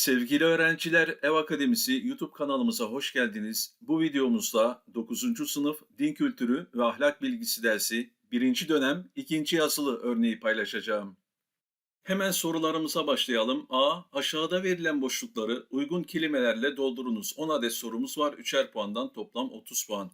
Sevgili öğrenciler, Ev Akademisi YouTube kanalımıza hoş geldiniz. Bu videomuzda 9. sınıf Din Kültürü ve Ahlak Bilgisi dersi 1. dönem 2. yazılı örneği paylaşacağım. Hemen sorularımıza başlayalım. A. Aşağıda verilen boşlukları uygun kelimelerle doldurunuz. 10 adet sorumuz var. 3'er puandan toplam 30 puan.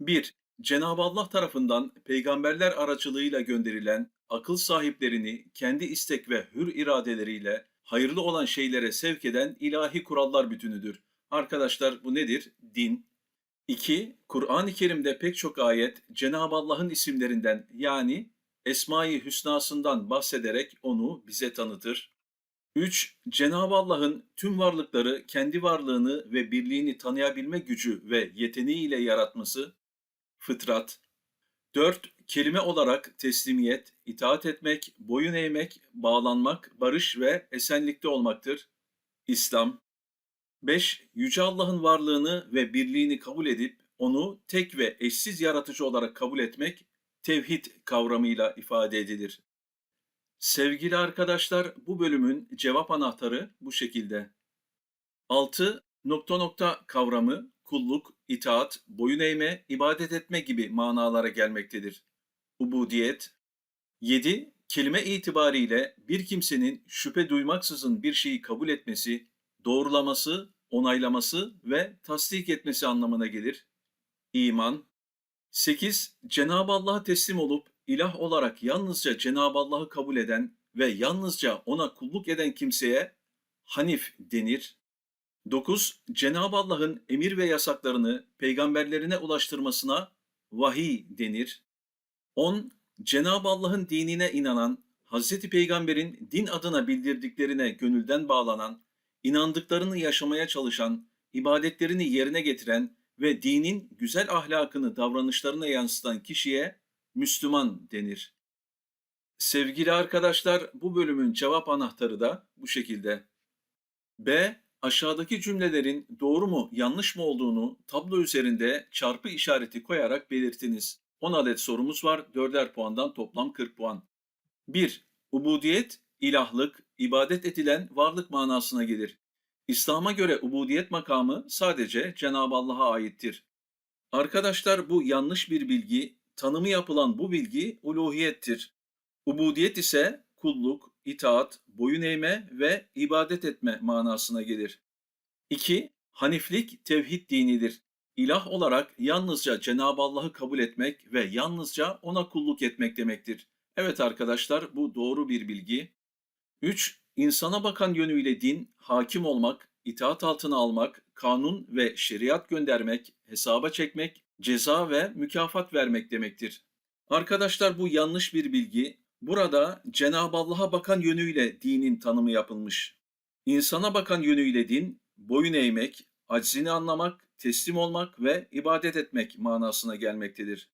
1. Cenab-ı Allah tarafından peygamberler aracılığıyla gönderilen akıl sahiplerini kendi istek ve hür iradeleriyle hayırlı olan şeylere sevk eden ilahi kurallar bütünüdür. Arkadaşlar bu nedir? Din. 2. Kur'an-ı Kerim'de pek çok ayet Cenab-ı Allah'ın isimlerinden yani Esma-i Hüsna'sından bahsederek onu bize tanıtır. 3. Cenab-ı Allah'ın tüm varlıkları kendi varlığını ve birliğini tanıyabilme gücü ve yeteneğiyle yaratması, fıtrat. 4. Kelime olarak teslimiyet, itaat etmek, boyun eğmek, bağlanmak, barış ve esenlikte olmaktır. İslam. 5. Yüce Allah'ın varlığını ve birliğini kabul edip onu tek ve eşsiz yaratıcı olarak kabul etmek tevhid kavramıyla ifade edilir. Sevgili arkadaşlar, bu bölümün cevap anahtarı bu şekilde. 6. Nokta nokta kavramı kulluk, itaat, boyun eğme, ibadet etme gibi manalara gelmektedir. Ubudiyet. 7. Kelime itibariyle bir kimsenin şüphe duymaksızın bir şeyi kabul etmesi, doğrulaması, onaylaması ve tasdik etmesi anlamına gelir. İman. 8. Cenab-ı Allah'a teslim olup ilah olarak yalnızca Cenab-ı Allah'ı kabul eden ve yalnızca ona kulluk eden kimseye Hanif denir. 9. Cenab-ı Allah'ın emir ve yasaklarını peygamberlerine ulaştırmasına vahiy denir. 10. Cenab-ı Allah'ın dinine inanan, Hz. Peygamber'in din adına bildirdiklerine gönülden bağlanan, inandıklarını yaşamaya çalışan, ibadetlerini yerine getiren ve dinin güzel ahlakını davranışlarına yansıtan kişiye Müslüman denir. Sevgili arkadaşlar, bu bölümün cevap anahtarı da bu şekilde. B. Aşağıdaki cümlelerin doğru mu yanlış mı olduğunu tablo üzerinde çarpı işareti koyarak belirtiniz. 10 adet sorumuz var. 4'er puandan toplam 40 puan. 1. Ubudiyet, ilahlık, ibadet edilen varlık manasına gelir. İslam'a göre ubudiyet makamı sadece Cenab-ı Allah'a aittir. Arkadaşlar bu yanlış bir bilgi. Tanımı yapılan bu bilgi uluhiyettir. Ubudiyet ise kulluk, itaat, boyun eğme ve ibadet etme manasına gelir. 2. Haniflik tevhid dinidir. İlah olarak yalnızca Cenab-ı Allah'ı kabul etmek ve yalnızca ona kulluk etmek demektir. Evet arkadaşlar bu doğru bir bilgi. 3. İnsana bakan yönüyle din, hakim olmak, itaat altına almak, kanun ve şeriat göndermek, hesaba çekmek, ceza ve mükafat vermek demektir. Arkadaşlar bu yanlış bir bilgi. Burada Cenab-ı Allah'a bakan yönüyle dinin tanımı yapılmış. İnsana bakan yönüyle din, boyun eğmek, aczini anlamak, teslim olmak ve ibadet etmek manasına gelmektedir.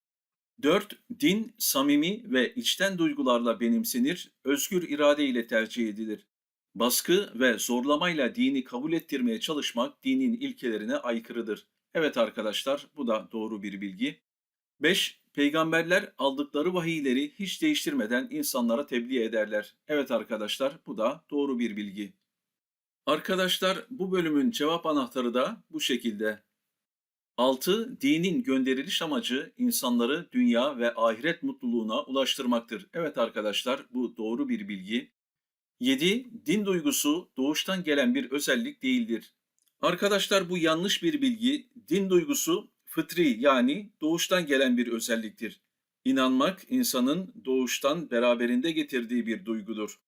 4. Din samimi ve içten duygularla benimsenir, özgür irade ile tercih edilir. Baskı ve zorlamayla dini kabul ettirmeye çalışmak dinin ilkelerine aykırıdır. Evet arkadaşlar bu da doğru bir bilgi. 5. Peygamberler aldıkları vahiyleri hiç değiştirmeden insanlara tebliğ ederler. Evet arkadaşlar bu da doğru bir bilgi. Arkadaşlar bu bölümün cevap anahtarı da bu şekilde. 6. Dinin gönderiliş amacı insanları dünya ve ahiret mutluluğuna ulaştırmaktır. Evet arkadaşlar bu doğru bir bilgi. 7. Din duygusu doğuştan gelen bir özellik değildir. Arkadaşlar bu yanlış bir bilgi. Din duygusu fıtri yani doğuştan gelen bir özelliktir. İnanmak insanın doğuştan beraberinde getirdiği bir duygudur.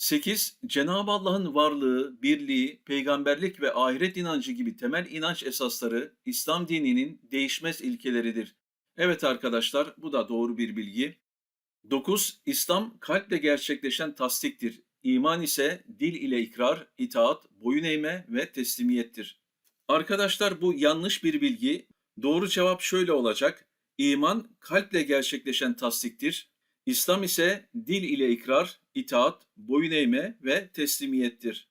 8. Cenab-ı Allah'ın varlığı, birliği, peygamberlik ve ahiret inancı gibi temel inanç esasları İslam dininin değişmez ilkeleridir. Evet arkadaşlar bu da doğru bir bilgi. 9. İslam kalple gerçekleşen tasdiktir. İman ise dil ile ikrar, itaat, boyun eğme ve teslimiyettir. Arkadaşlar bu yanlış bir bilgi. Doğru cevap şöyle olacak. İman kalple gerçekleşen tasdiktir. İslam ise dil ile ikrar, itaat, boyun eğme ve teslimiyettir.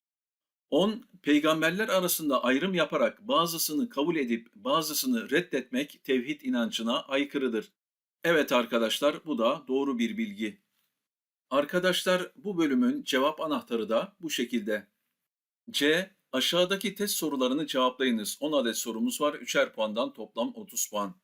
10. Peygamberler arasında ayrım yaparak bazısını kabul edip bazısını reddetmek tevhid inancına aykırıdır. Evet arkadaşlar bu da doğru bir bilgi. Arkadaşlar bu bölümün cevap anahtarı da bu şekilde. C. Aşağıdaki test sorularını cevaplayınız. 10 adet sorumuz var. 3'er puandan toplam 30 puan.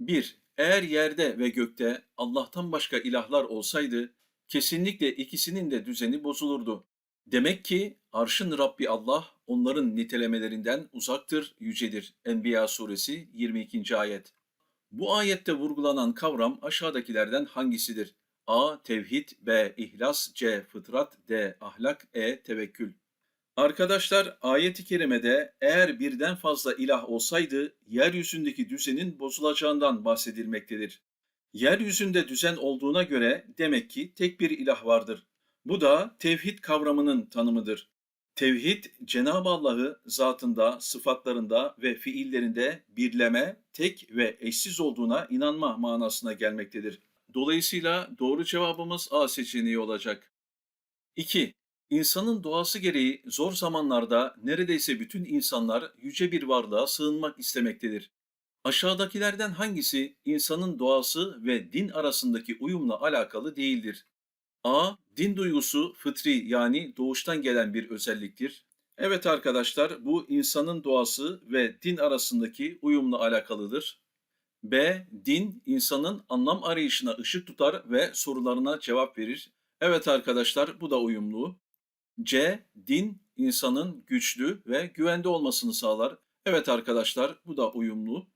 1. Eğer yerde ve gökte Allah'tan başka ilahlar olsaydı, kesinlikle ikisinin de düzeni bozulurdu. Demek ki arşın Rabbi Allah onların nitelemelerinden uzaktır, yücedir. Enbiya suresi 22. ayet. Bu ayette vurgulanan kavram aşağıdakilerden hangisidir? A. Tevhid B. İhlas C. Fıtrat D. Ahlak E. Tevekkül Arkadaşlar ayet-i kerimede eğer birden fazla ilah olsaydı yeryüzündeki düzenin bozulacağından bahsedilmektedir. Yeryüzünde düzen olduğuna göre demek ki tek bir ilah vardır. Bu da tevhid kavramının tanımıdır. Tevhid, Cenab-ı Allah'ı zatında, sıfatlarında ve fiillerinde birleme, tek ve eşsiz olduğuna inanma manasına gelmektedir. Dolayısıyla doğru cevabımız A seçeneği olacak. 2. İnsanın doğası gereği zor zamanlarda neredeyse bütün insanlar yüce bir varlığa sığınmak istemektedir. Aşağıdakilerden hangisi insanın doğası ve din arasındaki uyumla alakalı değildir? A. Din duygusu fıtri yani doğuştan gelen bir özelliktir. Evet arkadaşlar bu insanın doğası ve din arasındaki uyumla alakalıdır. B. Din insanın anlam arayışına ışık tutar ve sorularına cevap verir. Evet arkadaşlar bu da uyumlu. C. Din insanın güçlü ve güvende olmasını sağlar. Evet arkadaşlar bu da uyumlu.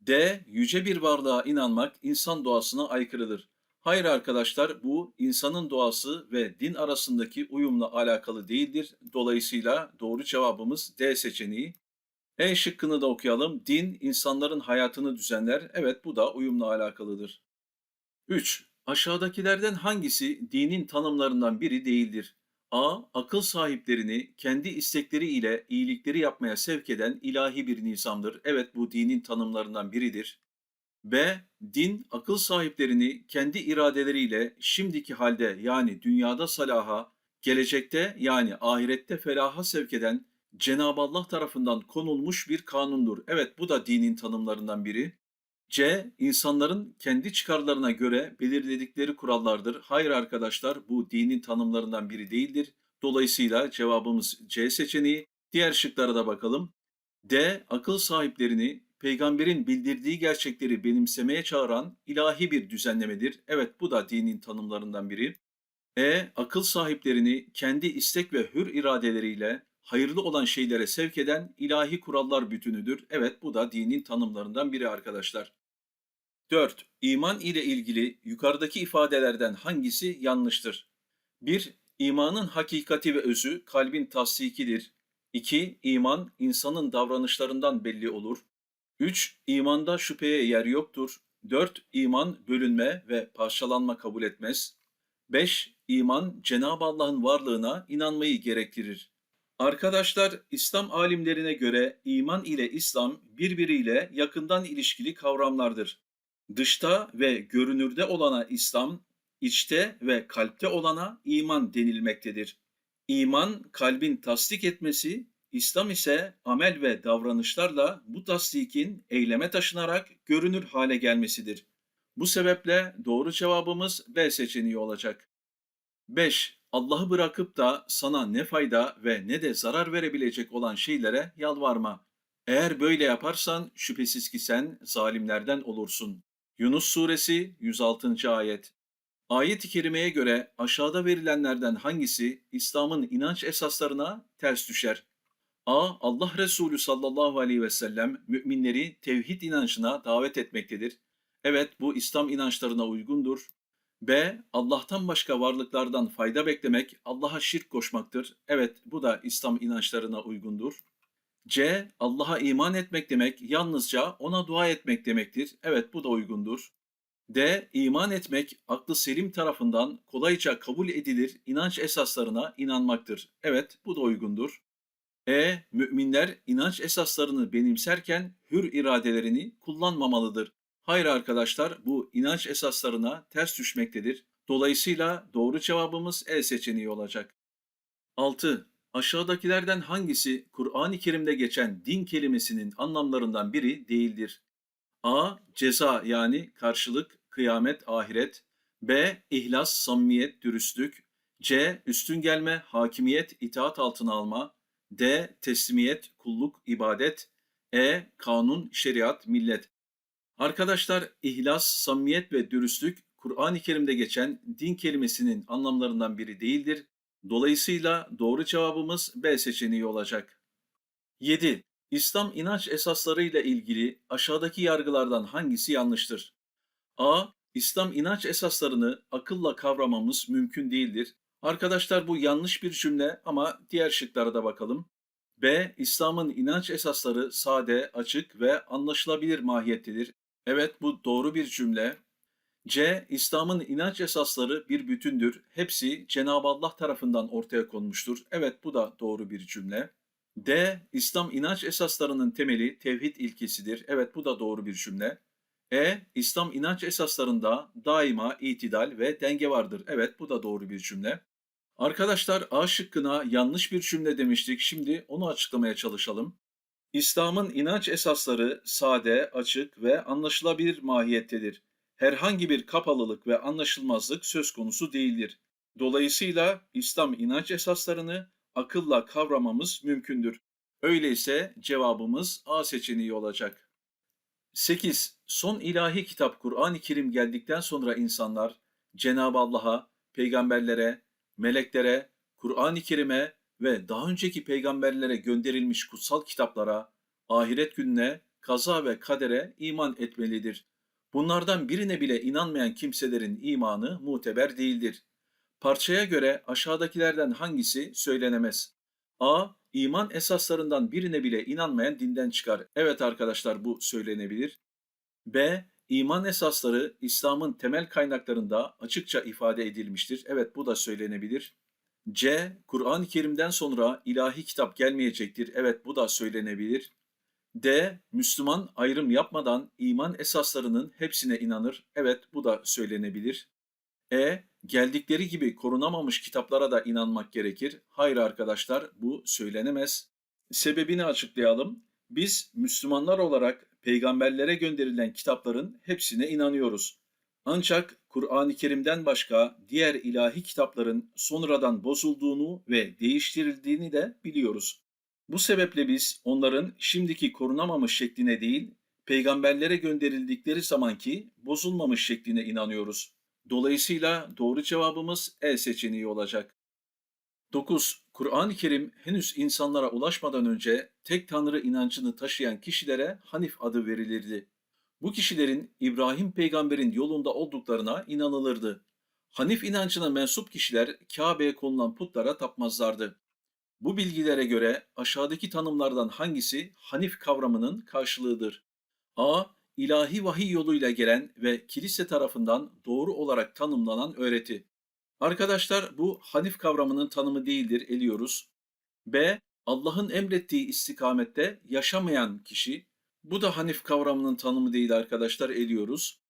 D. Yüce bir varlığa inanmak insan doğasına aykırıdır. Hayır arkadaşlar bu insanın doğası ve din arasındaki uyumla alakalı değildir. Dolayısıyla doğru cevabımız D seçeneği. E şıkkını da okuyalım. Din insanların hayatını düzenler. Evet bu da uyumla alakalıdır. 3. Aşağıdakilerden hangisi dinin tanımlarından biri değildir? A. Akıl sahiplerini kendi istekleri ile iyilikleri yapmaya sevk eden ilahi bir nizamdır. Evet bu dinin tanımlarından biridir. B. Din akıl sahiplerini kendi iradeleriyle şimdiki halde yani dünyada salaha, gelecekte yani ahirette felaha sevk eden Cenab-ı Allah tarafından konulmuş bir kanundur. Evet bu da dinin tanımlarından biri. C. İnsanların kendi çıkarlarına göre belirledikleri kurallardır. Hayır arkadaşlar bu dinin tanımlarından biri değildir. Dolayısıyla cevabımız C seçeneği. Diğer şıklara da bakalım. D. Akıl sahiplerini peygamberin bildirdiği gerçekleri benimsemeye çağıran ilahi bir düzenlemedir. Evet bu da dinin tanımlarından biri. E. Akıl sahiplerini kendi istek ve hür iradeleriyle hayırlı olan şeylere sevk eden ilahi kurallar bütünüdür. Evet bu da dinin tanımlarından biri arkadaşlar. 4. İman ile ilgili yukarıdaki ifadelerden hangisi yanlıştır? 1. İmanın hakikati ve özü kalbin tasdikidir. 2. İman insanın davranışlarından belli olur. 3. İmanda şüpheye yer yoktur. 4. İman bölünme ve parçalanma kabul etmez. 5. İman Cenab-ı Allah'ın varlığına inanmayı gerektirir. Arkadaşlar İslam alimlerine göre iman ile İslam birbiriyle yakından ilişkili kavramlardır. Dışta ve görünürde olana İslam, içte ve kalpte olana iman denilmektedir. İman kalbin tasdik etmesi, İslam ise amel ve davranışlarla bu tasdikin eyleme taşınarak görünür hale gelmesidir. Bu sebeple doğru cevabımız B seçeneği olacak. 5. Allah'ı bırakıp da sana ne fayda ve ne de zarar verebilecek olan şeylere yalvarma. Eğer böyle yaparsan şüphesiz ki sen zalimlerden olursun. Yunus Suresi 106. ayet. Ayet-i kerimeye göre aşağıda verilenlerden hangisi İslam'ın inanç esaslarına ters düşer? A. Allah Resulü sallallahu aleyhi ve sellem müminleri tevhid inancına davet etmektedir. Evet bu İslam inançlarına uygundur. B. Allah'tan başka varlıklardan fayda beklemek Allah'a şirk koşmaktır. Evet bu da İslam inançlarına uygundur. C. Allah'a iman etmek demek yalnızca ona dua etmek demektir. Evet bu da uygundur. D. İman etmek aklı selim tarafından kolayca kabul edilir inanç esaslarına inanmaktır. Evet bu da uygundur. E. Müminler inanç esaslarını benimserken hür iradelerini kullanmamalıdır. Hayır arkadaşlar bu inanç esaslarına ters düşmektedir. Dolayısıyla doğru cevabımız E seçeneği olacak. 6. Aşağıdakilerden hangisi Kur'an-ı Kerim'de geçen din kelimesinin anlamlarından biri değildir? A. Ceza yani karşılık, kıyamet, ahiret. B. İhlas, samimiyet, dürüstlük. C. Üstün gelme, hakimiyet, itaat altına alma. D. Teslimiyet, kulluk, ibadet. E. Kanun, şeriat, millet. Arkadaşlar ihlas, samimiyet ve dürüstlük Kur'an-ı Kerim'de geçen din kelimesinin anlamlarından biri değildir. Dolayısıyla doğru cevabımız B seçeneği olacak. 7. İslam inanç esaslarıyla ilgili aşağıdaki yargılardan hangisi yanlıştır? A. İslam inanç esaslarını akılla kavramamız mümkün değildir. Arkadaşlar bu yanlış bir cümle ama diğer şıklara da bakalım. B. İslam'ın inanç esasları sade, açık ve anlaşılabilir mahiyettedir. Evet bu doğru bir cümle. C. İslam'ın inanç esasları bir bütündür. Hepsi Cenab-ı Allah tarafından ortaya konmuştur. Evet bu da doğru bir cümle. D. İslam inanç esaslarının temeli tevhid ilkesidir. Evet bu da doğru bir cümle. E. İslam inanç esaslarında daima itidal ve denge vardır. Evet bu da doğru bir cümle. Arkadaşlar A şıkkına yanlış bir cümle demiştik. Şimdi onu açıklamaya çalışalım. İslam'ın inanç esasları sade, açık ve anlaşılabilir mahiyettedir. Herhangi bir kapalılık ve anlaşılmazlık söz konusu değildir. Dolayısıyla İslam inanç esaslarını akılla kavramamız mümkündür. Öyleyse cevabımız A seçeneği olacak. 8. Son ilahi kitap Kur'an-ı Kerim geldikten sonra insanlar Cenab-ı Allah'a, peygamberlere, meleklere, Kur'an-ı Kerim'e ve daha önceki peygamberlere gönderilmiş kutsal kitaplara, ahiret gününe, kaza ve kadere iman etmelidir. Bunlardan birine bile inanmayan kimselerin imanı muteber değildir. Parçaya göre aşağıdakilerden hangisi söylenemez? A. İman esaslarından birine bile inanmayan dinden çıkar. Evet arkadaşlar bu söylenebilir. B. İman esasları İslam'ın temel kaynaklarında açıkça ifade edilmiştir. Evet bu da söylenebilir. C. Kur'an-ı Kerim'den sonra ilahi kitap gelmeyecektir. Evet bu da söylenebilir. D. Müslüman ayrım yapmadan iman esaslarının hepsine inanır. Evet bu da söylenebilir. E. Geldikleri gibi korunamamış kitaplara da inanmak gerekir. Hayır arkadaşlar bu söylenemez. Sebebini açıklayalım. Biz Müslümanlar olarak peygamberlere gönderilen kitapların hepsine inanıyoruz. Ancak Kur'an-ı Kerim'den başka diğer ilahi kitapların sonradan bozulduğunu ve değiştirildiğini de biliyoruz. Bu sebeple biz onların şimdiki korunamamış şekline değil, peygamberlere gönderildikleri zamanki bozulmamış şekline inanıyoruz. Dolayısıyla doğru cevabımız E seçeneği olacak. 9. Kur'an-ı Kerim henüz insanlara ulaşmadan önce tek tanrı inancını taşıyan kişilere Hanif adı verilirdi. Bu kişilerin İbrahim peygamberin yolunda olduklarına inanılırdı. Hanif inancına mensup kişiler Kabe'ye konulan putlara tapmazlardı. Bu bilgilere göre aşağıdaki tanımlardan hangisi Hanif kavramının karşılığıdır? A. İlahi vahiy yoluyla gelen ve kilise tarafından doğru olarak tanımlanan öğreti. Arkadaşlar bu Hanif kavramının tanımı değildir, eliyoruz. B. Allah'ın emrettiği istikamette yaşamayan kişi. Bu da Hanif kavramının tanımı değil arkadaşlar, eliyoruz.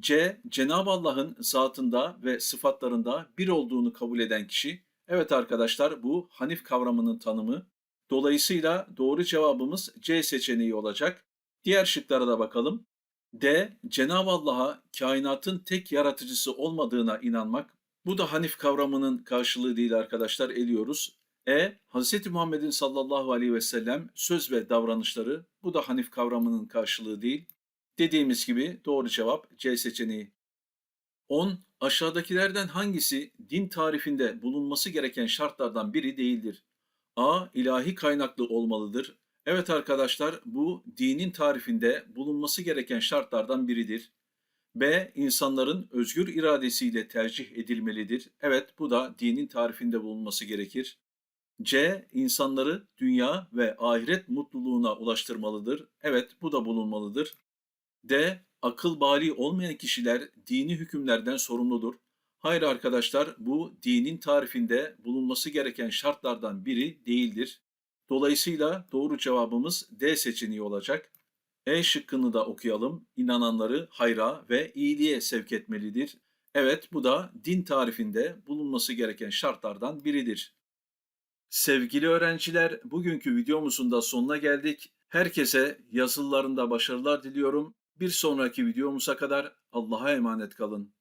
C. Cenab-ı Allah'ın zatında ve sıfatlarında bir olduğunu kabul eden kişi. Evet arkadaşlar bu Hanif kavramının tanımı. Dolayısıyla doğru cevabımız C seçeneği olacak. Diğer şıklara da bakalım. D. Cenab-ı Allah'a kainatın tek yaratıcısı olmadığına inanmak. Bu da Hanif kavramının karşılığı değil arkadaşlar eliyoruz. E. Hz. Muhammed'in sallallahu aleyhi ve sellem söz ve davranışları. Bu da Hanif kavramının karşılığı değil. Dediğimiz gibi doğru cevap C seçeneği. 10. Aşağıdakilerden hangisi din tarifinde bulunması gereken şartlardan biri değildir? A. ilahi kaynaklı olmalıdır. Evet arkadaşlar bu dinin tarifinde bulunması gereken şartlardan biridir. B. insanların özgür iradesiyle tercih edilmelidir. Evet bu da dinin tarifinde bulunması gerekir. C. insanları dünya ve ahiret mutluluğuna ulaştırmalıdır. Evet bu da bulunmalıdır. D. Akıl bali olmayan kişiler dini hükümlerden sorumludur. Hayır arkadaşlar bu dinin tarifinde bulunması gereken şartlardan biri değildir. Dolayısıyla doğru cevabımız D seçeneği olacak. E şıkkını da okuyalım. İnananları hayra ve iyiliğe sevk etmelidir. Evet bu da din tarifinde bulunması gereken şartlardan biridir. Sevgili öğrenciler, bugünkü videomuzun da sonuna geldik. Herkese yazılılarında başarılar diliyorum. Bir sonraki videomuza kadar Allah'a emanet kalın.